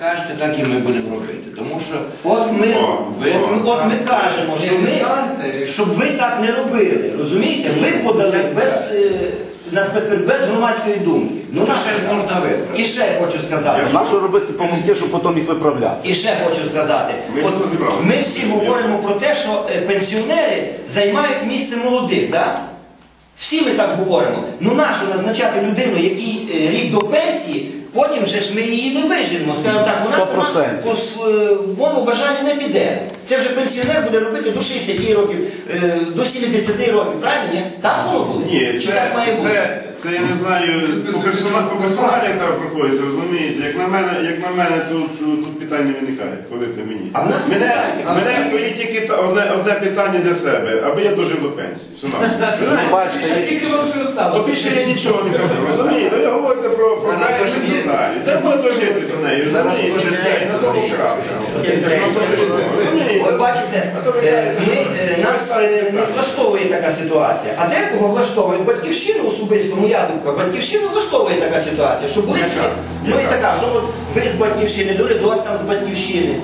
Кажете, так і ми будемо робити. Тому що От ми, ви- от, от ми кажемо, що ми, щоб ви так не робили. Розумієте? Ви подали без, е, на спецпер- без громадської думки. Ну, то ще ж можна вибрати. І ще хочу сказати. На що робити помилки, щоб потім їх виправляти? І ще хочу сказати, Ми от ми всі говоримо про те, що е, пенсіонери займають місце молодих. Да? Всі ми так говоримо. Ну нащо назначати людину, який е, рік до пенсії, потім же ж ми її не виженемо. Скажімо так, вона сама по своєму бажанню не піде. Це вже пенсіонер буде робити до 60 років, е, до 70 років, правильно? Ні? Так воно буде? Ні, Чи це, так має бути? це, це я не знаю, по персоналі, по персоналі там проходиться, розумієте? Як на мене, як на мене тут, тут, тут питань виникає, повірте мені. А в нас мене, питання. мене стоїть тільки та- одне, одне питання для себе, аби я дожив до пенсії. Все на все. Знаєте, Бачите, Скільки вам ще Бо осталось? більше я нічого не кажу, розумієте? Ви говорите про, про Це пенсію і так далі. Де буде дожити до неї? Зараз розумієте? Все, на тому крапка. Розумієте? Бачите, е, ми, е, нас е, не влаштовує така ситуація. А декого влаштовує батьківщину особисто, моя думка, батьківщину влаштовує така ситуація, що близькі. Ну і така, що от ви з батьківщини, Долідор там з батьківщини.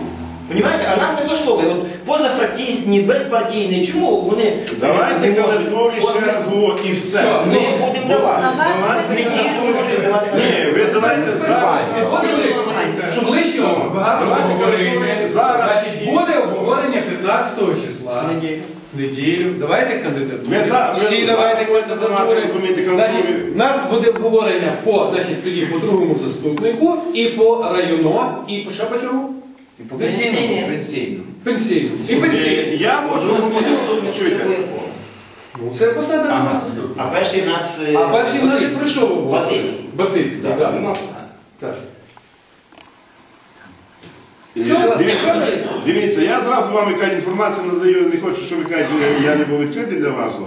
Понімаєте? А нас не влаштовує. От позафракційні, безпартійні, чому вони Давайте не кандидатурі ще раз говорю і все. Ми їх будемо давати. Давайте Неділю будемо давати. Ні, ви давайте зараз. Щоб лишнього багато говорили. зараз. Буде 15 числа. Неділю. Давайте кандидатури. Ми та- ми Всі давайте давайте, кандидатури. розумієте, кандидатури. Значить, у нас буде обговорення по, значить, тоді по другому заступнику, і по району, і по що по чому? І По пенсійному. Пенсійному. Пенсійному. І пенсійному. Я можу Другому заступнику це чуєте. Ну, це посада Ага. А перший в нас... А перший в нас і пройшов обговорення. Батицький. Батицький, Да, так. Е, Дивіться, дивіться, я зразу вам яка інформацію надаю, не хочу, щоб ви кажете, я не був відкритий для вас.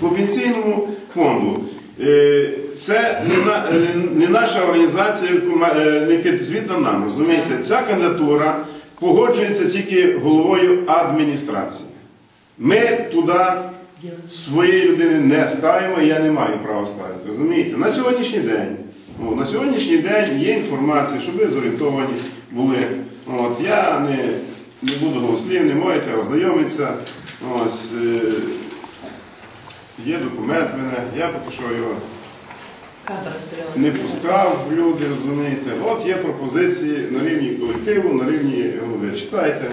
По пенсійному фонду. Е, Це не, на- е, не наша організація, яку ма- е, не підзвітна нам, розумієте? Ця кандидатура погоджується тільки головою адміністрації. Ми туди своєї людини не ставимо, і я не маю права ставити. Розумієте? На сьогоднішній день. о, на сьогоднішній день є інформація, щоб ви зорієнтовані були. От, я не, не буду голослів, не можете ознайомитися. Ось, е, є документ в мене, я поки що його не пускав в люди, розумієте. От є пропозиції на рівні колективу, на рівні голови. Читайте.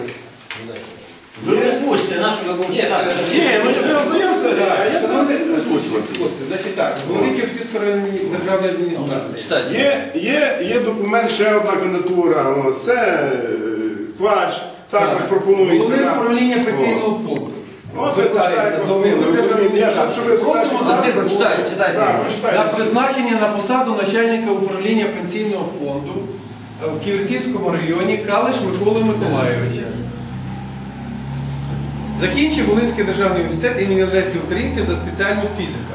Ви озвучте, нашу ви будемо читати. Ні, ну ж ви ознайомся, а я сам буду озвучувати. Значить так, Київської районної державної адміністрації. Є, є, є документ, ще одна кандидатура. О, це е, Квач, також пропонується. Головне нам. управління пенсійного фонду. От ви Звертається до голови розумієте, я ж державної щоб ви адміністрації. скажете. Просимо читайте, читайте. Так, На призначення на посаду начальника управління пенсійного фонду в Ківерцівському районі Калиш Миколи Миколайовича. Закінчив Волинський державний університет імені Лесі Українки за спеціальну фізика.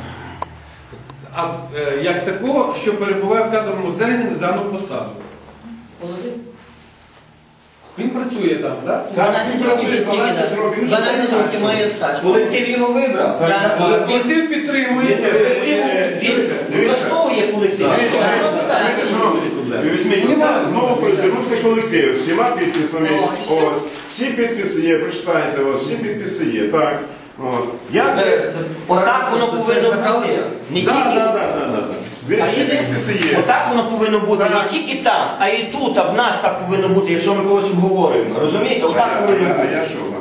А е, як такого, що перебуває в кадровому зверненні на дану посаду. Він працює там, так? 12 років скільки так? 12 років має стаж. Колектив його вибрав. Колектив Колектив підтримує. він влаштовує колектив. Дивіться, Нема питань. дивіться, шановні, Ви візьміть, оце знову призвернувся колектив, всіма підписами. Ось, всі підписи є, прочитайте, ось, всі підписи є, так. От. Я Отак воно повинно бути. Не Так, тільки так, так, так, так. Всі підписи є. Отак воно повинно бути Так. не тільки там, а і тут, а в нас так повинно бути, якщо ми когось обговорюємо. Розумієте? А Отак я- повинно а бути. я що вам?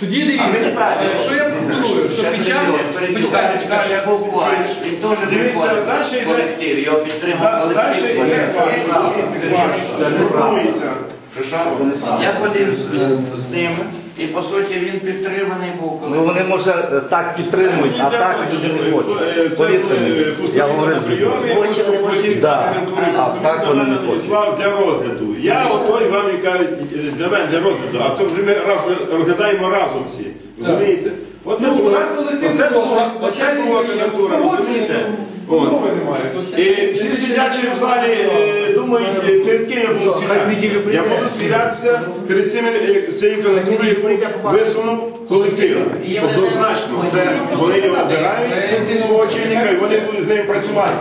Тоді дивіться, що я пропоную, що під час... Почекайте, Квач, він теж був Дивіться, колектив. його підтримав колектив. квач, пропонується. Я ходив з, з ними, і по суті він підтриманий був Ну вони може е, так підтримують, а так люди не хочуть. Повірте мені, я говорив. Хоче, вони можуть. Да. А так вони не хочуть. Для розгляду. Я отой вам і кажу, е, для мене для розгляду, а то вже ми раз розглядаємо разом всі. Розумієте? Оце Ну, нас оце була- оце була кандидатура, розумієте? Ось. І всі сидячі в залі думають, е, перед ким я буду свідатися. Я буду свідатися перед е, цією кандидатурою, яку висунув колектив. Однозначно, це вони його обирають свого очільника і вони будуть з ним працювати.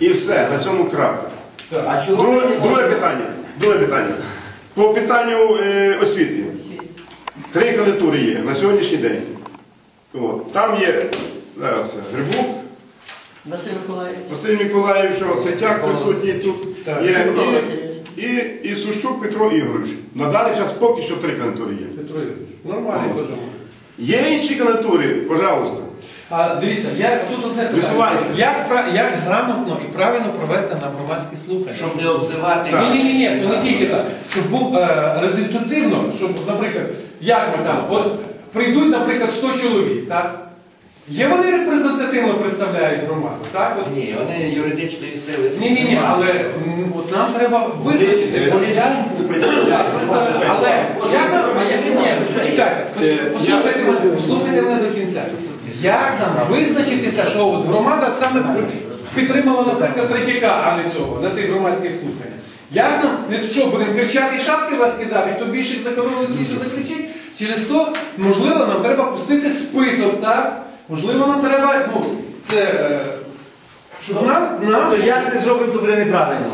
І все, на цьому крапка. Друге, друге питання. Друге питання. По питанню е, освіти. Три кандидатури є на сьогоднішній день. От. Там є зараз Грибук, Василь Миколаївич. Василь Миколаївич, що Третяк присутній тут Так. є, і, і, і Сущук Петро Ігорович. На даний час поки що три кандидатури є. Петро Ігорович, нормальний теж. Є інші кандидатури, пожалуйста. А дивіться, я тут одне питання. Висувайте. Як, пра- як грамотно і правильно провести на громадські слухання? Щоб не обзивати. Так. Ні, ні, ні, ні, не тільки так. Щоб був е, результативно, щоб, наприклад, як ми там, от прийдуть, наприклад, 100 чоловік, так? Є вони репрезентативно представляють громаду, так? От, Ні, вони юридичної сили. ні, ні, ні, але м, от нам треба визначити. Вони думку представляють. Але як нам, а як ні, почекайте, Е, послухайте мене, послухайте мене до кінця. Як нам визначитися, що от громада саме при- підтримала, наприклад, Третяка, а не цього, на цих громадських слуханнях? Як нам, не що, будемо кричати і шапки вверх кидати, хто більше закоронили більше закричить? Через то, можливо, нам треба пустити список, так? Можливо, нам треба, ну, це, е, щоб нам, нам, То як не зробимо, то буде неправильно.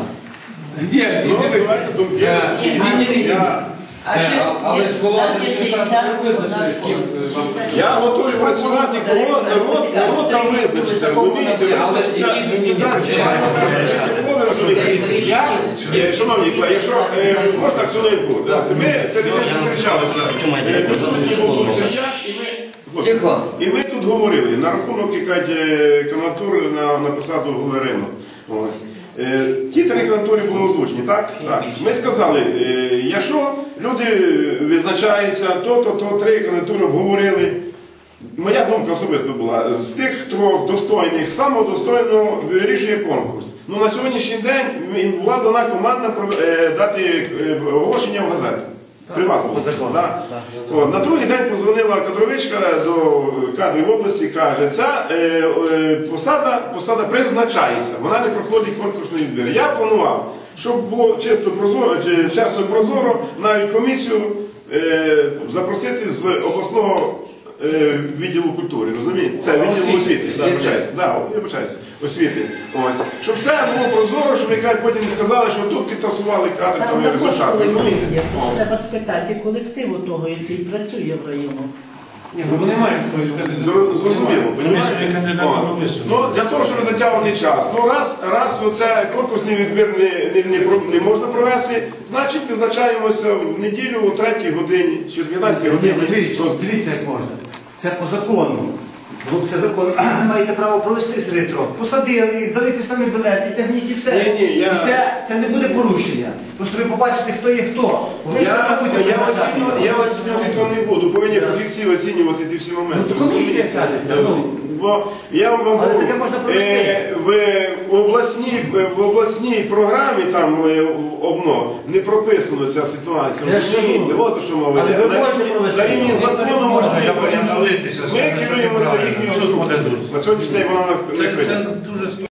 ні, ні, Ну, давайте думки. Е, Ні, ні, ні, ні. А але ж нас 60, визначили, з ким, е, вам я готовий працювати, кого народ, народ там визначиться, розумієте? Але ж якісь організація. Я, е, шановні якщо е, можна хвилинку, от ми перед тим зустрічалися, е, був тут Третяк, і ми... Тихо. І ми тут говорили на рахунок якась е, кандидатури на, на посаду голови. Ось. Е, Ті три кандидатури були озвучені, так? так. Ми сказали, е, якщо люди визначаються, то, то, то три кандидатури обговорили. Моя думка особисто була, з тих трьох достойних, самого достойного вирішує конкурс. Ну, на сьогоднішній день була дана команда е, дати оголошення в газету. Приватну. Да. От, на другий день позвонила кадровичка до кадрів області, каже, ця е, е, посада, посада призначається, вона не проходить конкурсний відбір. Я планував, щоб було чисто прозоро, чесно прозоро, навіть комісію е, запросити з обласного е, відділу культури, розумієте? Це відділ освіти, вибачаюся, да, вибачаюся, освіти. Ось. Щоб все було прозоро, щоб яка потім не сказали, що тут підтасували кадри, там Там і також результат. колектив Розумієте? є. О. Тож треба спитати колективу того, який працює в району. Ні, ну вони мають свою Зро- Зрозуміло, понімаєте? О, Ну, для того, щоб не затягувати час. Ну, раз, раз оце конкурсний відбір не, не, не, про- не можна провести, значить визначаємося в неділю о 3 годині чи 12 годині. Дивіться, дивіться, як можна. Це по закону. Ну, це закон. Ви маєте право провести серед трьох. Посадили їх, дали ці самі білети, тягніть і все. Ні, ні, я- І це, це не буде порушення. Просто ви побачите, хто є хто. Ви все Я, будете я, визначати. оцінювати, я оцінювати то не буду, повинні фахівці оцінювати ті всі моменти. Ну, то комісія сядеться, ну. Бо я вам Але говорю, таке можна провести. е, в, в, обласній, в обласній програмі там е, в ОБНО не прописана ця ситуація. Я ж Розумієте? кажу. От що мова Але йде. ви На- можете провести. На рівні закону можна Ми керуємося їхньою це На сьогоднішній день вона у нас не Це, це прийнята. дуже